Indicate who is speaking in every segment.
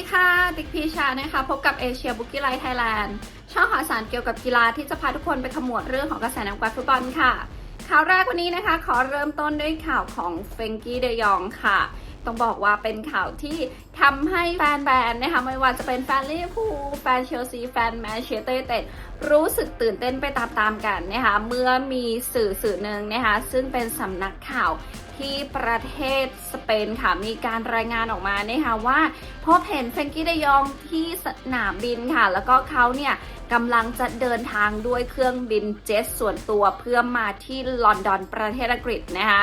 Speaker 1: ดีค่ะ ติ๊กพีชานะคะ พบกับเอเชียบุกี้ไลท์ไทยแลนด์ ช่องข่าวสารเกี่ยวกับกีฬาที่จะพาทุกคนไปขมวดเรื่องของกระแสนักฟุตบอลค่ะ ข่าวแรกวันนี้นะคะ ขอเริ่มต้นด้วยข่าวของเฟงกี้เดยองค่ะ ต้องบอกว่าเป็นข่าวที่ทำให้แฟนแบนนะคะ ไม่ว่าจะเป็นแฟนลิเวอร์พูล แฟนเชลซี แฟนแมนเชสเตอร์เต็ดรู้สึกตื่นเต้นไปตามๆกันนะคะ เมื่อมีสื่อสื่อหนึ่งนะคะ ซึ่งเป็นสำนักข่าว ที่ประเทศสเปนค่ะ มีการรายงานออกมานะคะว่าพบเห็นเฟรงกี้เดยองที่สนามบินค่ะ แล้วก็เขาเนี่ยกำลังจะเดินทางด้วยเครื่องบินเจ็ตส่วนตัวเพื่อมาที่ลอนดอนประเทศอังกฤษนะคะ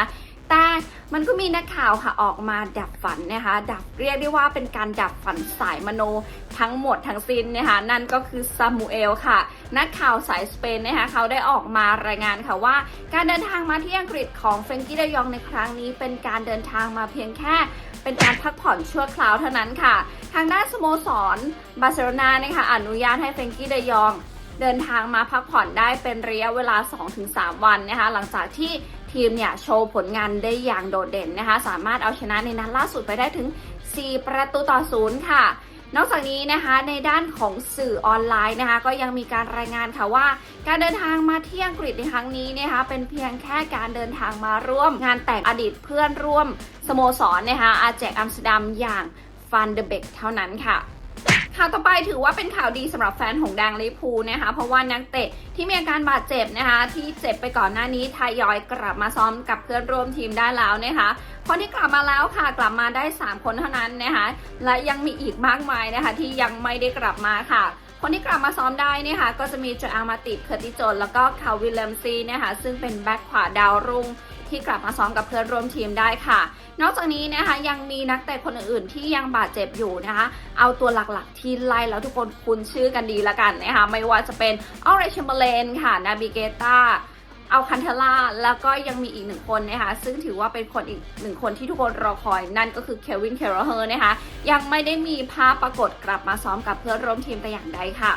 Speaker 1: แต่มันก็มีนักข่าวค่ะออกมาดับฝันนะคะ ดับเรียกได้ว่าเป็นการดับฝันสายมโนทั้งหมดทั้งสิ้นนะคะนั่นก็คือซามูเอลค่ะ นักข่าวสายสเปนนะคะเขาได้ออกมารายงานค่ะว่า การเดินทางมาที่อังกฤษของเฟรงกี้เดยองในครั้งนี้ เป็นการเดินทางมาเพียงแค่เป็นการพักผ่อนชั่วคราวเท่านั้นค่ะ ทางด้านสโมสรบาร์เซโลนานะคะอนุญาตให้เฟรงกี้เดยอง เดินทางมาพักผ่อนได้เป็นระยะเวลา 2-3 วันนะคะหลังจากที่ ทีมเนี่ยโชว์ผลงานได้อย่างโดดเด่นนะคะ สามารถเอาชนะในนัดล่าสุดไปได้ถึง 4 ประตูต่อศูนย์ค่ะ นอกจากนี้นะคะในด้านของสื่อออนไลน์นะคะ ก็ยังมีการรายงานค่ะว่า การเดินทางมาที่อังกฤษในครั้งนี้นะคะ เป็นเพียงแค่การเดินทางมาร่วม งานแต่งอดีตเพื่อนร่วมสโมสรนะคะอาแจกอัมสเตอร์ดัมอย่างฟันเดเบกเท่านั้นค่ะ ข่าวต่อไปถือว่าเป็นข่าวดีสำหรับแฟนของแดงลิพูนะคะ เพราะว่านักเตะที่มีอาการบาดเจ็บนะคะ ที่เจ็บไปก่อนหน้านี้ทยอยกลับมาซ้อมกับเพื่อนร่วมทีมได้แล้วนะคะคนที่กลับมาแล้วค่ะกลับมาได้ 3 คนเท่านั้นนะคะและยังมีอีกมากมายนะคะที่ยังไม่ได้กลับมาค่ะคนที่กลับมาซ้อมได้นะคะ ก็จะมีโจอามาติดเคอร์ติโจนแล้วก็คาวิลเลมซีนะคะซึ่งเป็นแบ็คขวาดาวรุ่ง ที่กลับมาซ้อมกับเพื่อนร่วมทีมได้ค่ะ นอกจากนี้นะคะยังมีนักเตะคนอื่นๆที่ยังบาดเจ็บอยู่นะคะ เอาตัวหลักๆที่ไล่แล้วทุกคนคุ้นชื่อกันดีละกันนะคะไม่ว่าจะเป็นออเรชิมเบเลนค่ะนาบิเกตาเอาคันเทล่าแล้วก็ยังมีอีกหนึ่งคนนะคะซึ่งถือว่าเป็นคนอีกหนึ่งคนที่ทุกคนรอคอยนั่นก็คือเควินเคโรเฮอร์นะคะยังไม่ได้มีภาพปรากฏกลับมาซ้อมกับเพื่อนร่วมทีมแต่อย่างใดค่ะ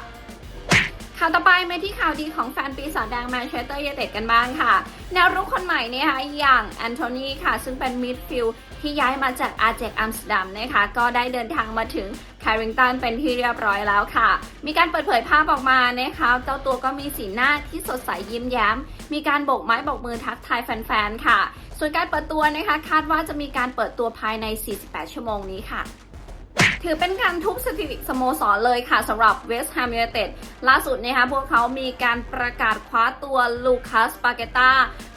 Speaker 1: ข่าวต่อไปมาที่ข่าวดีของแฟนปีศาจแดงแมนเชสเตอร์ยูไนเต็ดกันบ้างค่ะ แนวรุกคนใหม่เนี่ยค่ะอย่างแอนโทนีค่ะ ซึ่งเป็นมิดฟิลด์ที่ย้ายมาจากอาเจกอัมสเตอร์ดัมนะคะ ก็ได้เดินทางมาถึงแคริงตันเป็นที่เรียบร้อยแล้วค่ะ มีการเปิดเผยภาพออกมานะคะ เจ้าตัวก็มีสีหน้าที่สดใสยิ้มแย้ม มีการโบกไม้โบกมือทักทายแฟนๆค่ะ ส่วนการเปิดตัวนะคะ คาดว่าจะมีการเปิดตัวภายใน 48 ชั่วโมงนี้ค่ะ ถือเป็นการทุบสถิติสโมสรเลยค่ะสำหรับเวสต์แฮมยูไนเต็ดล่าสุดนะคะพวกเขามีการประกาศคว้าตัวลูคัสปาเกตา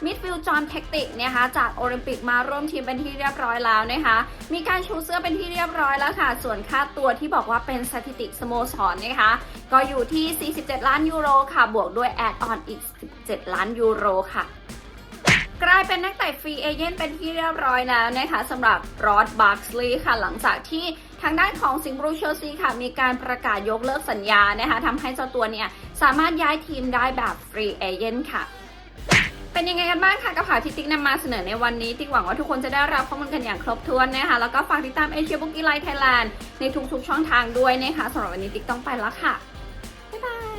Speaker 1: มิดฟิลด์จอห์นเทคติกนะคะจากโอลิมปิกมาร่วมทีมเป็นที่เรียบร้อยแล้วนะคะมีการชูเสื้อเป็นที่เรียบร้อยแล้วค่ะ ส่วนค่าตัวที่บอกว่าเป็นสถิติสโมสรนะคะ ก็อยู่ที่ 47 ล้านยูโรค่ะบวกด้วยแอดออนอีก 17 ล้านยูโรค่ะ กลายเป็นนักเตะฟรีเอเจนต์เป็นที่เรียบร้อยแล้วนะคะสำหรับรอดบัคส์ลีย์ค่ะหลังจากที่ทางด้านของสิงห์บรูเชลซีค่ะมีการประกาศยกเลิกสัญญานะคะทำให้เจ้าตัวเนี่ยสามารถย้ายทีมได้แบบฟรีเอเจนต์ค่ะเป็นยังไงกันบ้างคะกับข่าวที่ติ๊กนำมาเสนอในวันนี้ ติ๊กหวังว่าทุกคนจะได้รับข้อมูลกันอย่างครบถ้วนนะคะแล้วก็ฝากติดตามเอเชียบุกี้ไลท์ไทยแลนด์ในทุกๆช่องทางด้วยนะคะสำหรับวันนี้ติ๊กต้องไปแล้วค่ะ บ๊ายบาย